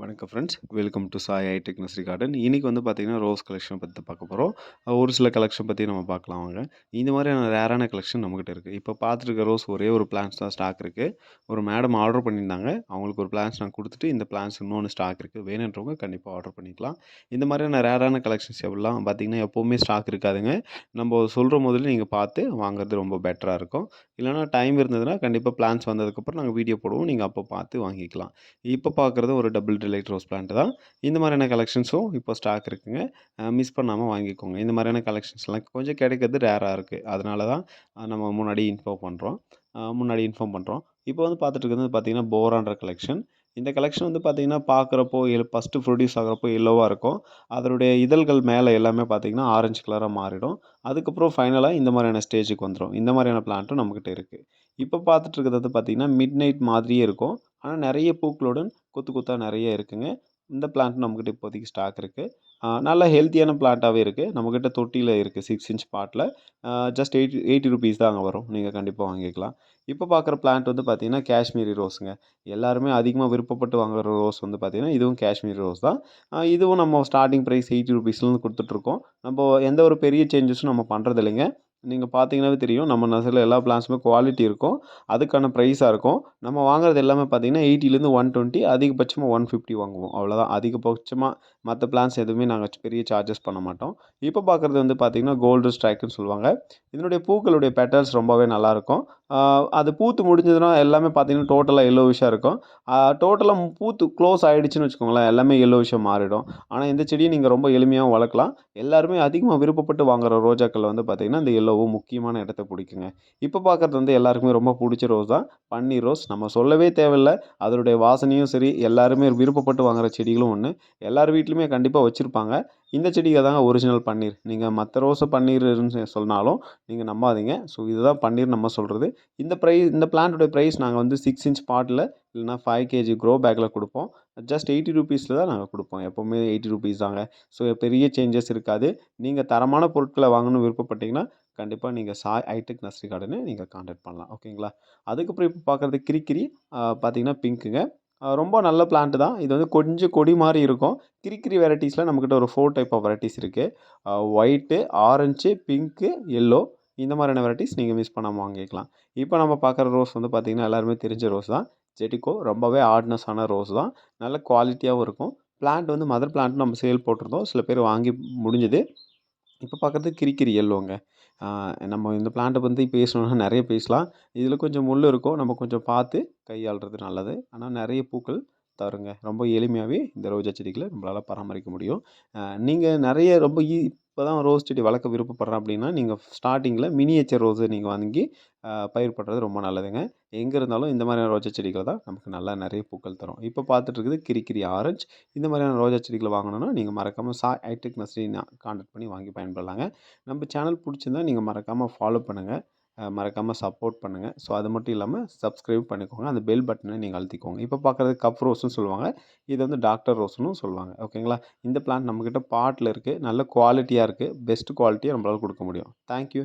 வணக்கம் friends welcome to Sai I nursery garden இன்றைக்கி வந்து பார்த்திங்கன்னா ரோஸ் கலெக்ஷன் பற்றி பார்க்க போகிறோம் ஒரு சில கலெக்ஷன் பற்றி நம்ம பார்க்கலாம் வாங்க. இந்த மாதிரியான ரேரான கலெக்ஷன் நம்மக்கிட்ட இருக்குது இப்போ பார்த்துருக்க ரோஸ் ஒரே ஒரு பிளான்ஸ் தான் ஸ்டாக் இருக்குது ஒரு மேடம் ஆர்டர் பண்ணியிருந்தாங்க. அவங்களுக்கு ஒரு பிளான்ஸ் நான் கொடுத்துட்டு இந்த பிளான்ஸ் இன்னொன்று ஸ்டாக் இருக்குது வேணுன்றவங்க கண்டிப்பாக ஆர்டர் பண்ணிக்கலாம். இந்த மாதிரியான ரேரான கலெக்ஷன்ஸ் எவ்வளோலாம் பார்த்திங்கன்னா எப்போவுமே ஸ்டாக் இருக்காதுங்க. நம்ம சொல்கிற முதல்ல நீங்கள் பார்த்து வாங்குறது ரொம்ப பெட்டராக இருக்கும். இல்லைனா டைம் இருந்ததுன்னா கண்டிப்பாக பிளான்ஸ் வந்ததுக்கப்புறம் நாங்கள் வீடியோ போடுவோம். நீங்கள் அப்போ பார்த்து வாங்கிக்கலாம். இப்போ பார்க்குறது ஒரு டபுள் டிலைட் ரோஸ் பிளான்ட் தான். இந்த மாதிரியான கலெக்ஷன்ஸும் இப்போ ஸ்டாக் இருக்குங்க. மிஸ் பண்ணாமல் வாங்கிக்கோங்க. இந்த மாதிரியான கலெக்ஷன்ஸ்லாம் கொஞ்சம் கிடைக்கிறது ரேராக இருக்குது அதனால தான் நம்ம முன்னாடி இன்ஃபார்ம் பண்ணுறோம் முன்னாடி இன்ஃபார்ம் பண்ணுறோம் இப்போ வந்து பார்த்துட்டு இருக்கிறது பார்த்தீங்கன்னா போரான்ற கலெக்ஷன் இந்த கலெக்ஷன் வந்து பார்த்தீங்கன்னா பார்க்குறப்போ ஃபஸ்ட்டு ப்ரொடியூஸ் ஆகிறப்போ எல்லோவாக இருக்கும். அதனுடைய இதழ்கள் மேலே எல்லாமே பார்த்தீங்கன்னா ஆரஞ்சு கலராக மாறிடும். அதுக்கப்புறம் ஃபைனலாக இந்த மாதிரியான ஸ்டேஜுக்கு வந்துடும் இந்த மாதிரியான பிளான்ட்டும் நம்மக்கிட்ட இருக்குது இப்போ பார்த்துட்டு இருக்கிறது வந்து பார்த்தீங்கன்னா மிட் நைட் மாதிரியே இருக்கும். ஆனால் நிறைய பூக்களுடன் கொத்து கொத்தாக நிறைய இருக்குங்க. இந்த பிளான்ட் நம்மக்கிட்ட இப்போதைக்கு ஸ்டாக் இருக்குது நல்ல ஹெல்த்தியான பிளான்ட்டாகவே இருக்குது நம்மக்கிட்ட தொட்டியில் இருக்குது six inch bottle just eighty eighty rupees தான் அங்கே வரும். நீங்கள் கண்டிப்பாக வாங்கிக்கலாம். இப்போ பார்க்குற பிளான்ட் வந்து பார்த்திங்கன்னா காஷ்மீரி ரோஸுங்க எல்லாருமே அதிகமாக விருப்பப்பட்டு வாங்குகிற ரோஸ் வந்து பார்த்திங்கன்னா இதுவும் காஷ்மீரி ரோஸ் தான். இதுவும் நம்ம ஸ்டார்டிங் ப்ரைஸ் எயிட்டி ருபீஸ்லேருந்து கொடுத்துட்ருக்கோம். நம்ம எந்த ஒரு பெரிய சேஞ்சஸும் நம்ம பண்ணுறது இல்லைங்க நீங்கள் பார்த்தீங்கன்னாவே தெரியும். நம்ம நர்சரியில் எல்லா பிளான்ஸுமே குவாலிட்டி இருக்கும். அதுக்கான ப்ரைஸாக இருக்கும். நம்ம வாங்குறது எல்லாமே பார்த்தீங்கன்னா எயிட்டிலேருந்து ஒன் டுவெண்ட்டி அதிகபட்சமாக ஒன் ஃபிஃப்டி வாங்குவோம். அவ்வளோதான் அதிகபட்சமாக மற்ற பிளான்ஸ் எதுவுமே நாங்கள் பெரிய சார்ஜஸ் பண்ண மாட்டோம். இப்போ பார்க்குறது வந்து பார்த்திங்கன்னா கோல்டு ஸ்ட்ரைக்குன்னு சொல்லுவாங்க. இதனுடைய பூக்களுடைய பெட்டல்ஸ் ரொம்பவே நல்லாயிருக்கும் அது பூத்து முடிஞ்சதுன்னா எல்லாமே பார்த்தீங்கன்னா டோட்டலாக எல்லோவிஷாக இருக்கும். டோட்டலாக பூத்து க்ளோஸ் ஆகிடுச்சின்னு வச்சுக்கோங்களேன் எல்லாமே எல்லோவிஷாக மாறிடும். ஆனால் இந்த செடியை நீங்கள் ரொம்ப எளிமையாக வளர்க்கலாம். எல்லாருமே அதிகமாக விருப்பப்பட்டு வாங்குகிற ரோஜாக்கள் வந்து பார்த்திங்கன்னா இந்த எல்லோவும் முக்கியமான இடத்த பிடிக்குங்க. இப்போ பார்க்குறது வந்து எல்லாருக்குமே ரொம்ப பிடிச்ச ரோஸ் தான் பன்னீர் ரோஸ் நம்ம சொல்லவே தேவையில்ல. அதனுடைய வாசனையும் சரி எல்லாருமே விருப்பப்பட்டு வாங்குகிற செடிகளும் ஒன்று எல்லார் வீட்லையுமே கண்டிப்பாக வச்சுருப்பாங்க. இந்த செடிக்கு தாங்க ஒரிஜினல் பன்னீர். நீங்கள் மற்ற ரோஸை பன்னீர்னு சொன்னாலும் நீங்கள் நம்பாதீங்க. ஸோ இதுதான் பன்னீர் நம்ம சொல்கிறது இந்த ப்ரைஸ் இந்த பிளான்ட்டோட ப்ரைஸ் நாங்கள் வந்து சிக்ஸ் இன்ச் பாட்டில் இல்லைனா ஃபைவ் கேஜி க்ரோ பேக்கில் கொடுப்போம். ஜஸ்ட் எயிட்டி ருபீஸில் தான் நாங்கள் கொடுப்போம். எப்போவுமே எயிட்டி ருபீஸ் தாங்க. ஸோ பெரிய சேஞ்சஸ் இருக்காது. நீங்கள் தரமான பொருட்களை வாங்கணும்னு விருப்பப்பட்டீங்கன்னா கண்டிப்பாக நீங்கள் சாய் ஹைடெக் நர்சரி கார்டனு நீங்கள் காண்டாக்ட் பண்ணலாம். ஓகேங்களா அதுக்கப்புறம் இப்போ பார்க்குறது கிரிக்கிரி பார்த்தீங்கன்னா பிங்க்குங்க ரொம்ப நல்ல பிளான்ட்டு தான். இது வந்து கொஞ்சம் கொடி மாதிரி இருக்கும். கிரிக்கிரி வெரைட்டிஸில் நம்மக்கிட்ட ஒரு ஃபோர் டைப் ஆஃப் வெரைட்டிஸ் இருக்குது ஒயிட்டு ஆரஞ்சு பிங்க்கு எல்லோ இந்த மாதிரியான வெரைட்டிஸ் நீங்கள் மிஸ் பண்ணாமல் வாங்கிக்கலாம். இப்போ நம்ம பார்க்குற ரோஸ் வந்து பார்த்திங்கன்னா எல்லாருமே தெரிஞ்ச ரோஸ் தான். ஜெட்டிக்கோ ரொம்பவே ஆர்ட்னஸான ரோஸ் தான். நல்ல குவாலிட்டியாகவும் இருக்கும். பிளான்ட் வந்து மதர் பிளான்ட் நம்ம சேல் போட்டிருந்தோம். சில பேர் வாங்கி முடிஞ்சுது. இப்போ பார்க்குறது கிரிக்கிரி எல்லோங்க நம்ம இந்த பிளான்ட்டை பற்றி பேசணுன்னா நிறைய பேசலாம். இதில் கொஞ்சம் முள் இருக்கும். நம்ம கொஞ்சம் பார்த்து கையாளுறது நல்லது. ஆனால் நிறைய பூக்கள் தருங்க. ரொம்ப எளிமையாகவே இந்த ரோஜா செடிகளை நம்மளால் பராமரிக்க முடியும். நீங்கள் நிறைய ரொம்ப ஈ இப்போ தான் ரோஸ் செடி வளர்க்க விருப்பப்படுறேன் அப்படின்னா நீங்கள் ஸ்டார்டிங்கில் மினியேச்சர் ரோஸு நீங்கள் வாங்கி பயிர் பண்ணுறது ரொம்ப நல்லதுங்க. எங்கே இருந்தாலும் இந்த மாதிரியான ரோஜா செடிகள் தான் நமக்கு நல்லா நிறைய பூக்கள் தரும். இப்போ பார்த்துட்டு இருக்குது கிரிக்கிரி ஆரஞ்சு. இந்த மாதிரியான ரோஜா செடிகளை வாங்கணும்னா நீங்கள் மறக்காமல் சா ஐடெக் நர்சரி கான்டாக்ட் பண்ணி வாங்கி பயன்படலாங்க. நம்ம சேனல் பிடிச்சிருந்தா நீங்கள் மறக்காமல் ஃபாலோ பண்ணுங்கள் மறக்காமல் சப்போர்ட் பண்ணுங்கள் ஸோ அது மட்டும் இல்லாமல் சப்ஸ்கிரைப் பண்ணிக்கோங்க. அந்த பெல் பட்டனை நீங்கள் அழுத்திக்கோங்க. இப்போ பார்க்குறது கப் ரோஸ்னு சொல்லுவாங்க. இது வந்து டாக்டர் ரோஸ்னு சொல்லுவாங்க. ஓகேங்களா இந்த பிளான்ட் நம்மக்கிட்ட பாட்டில் இருக்குது நல்ல குவாலிட்டியாக இருக்குது பெஸ்ட் குவாலிட்டியாக நம்மளால் கொடுக்க முடியும். தேங்க்யூ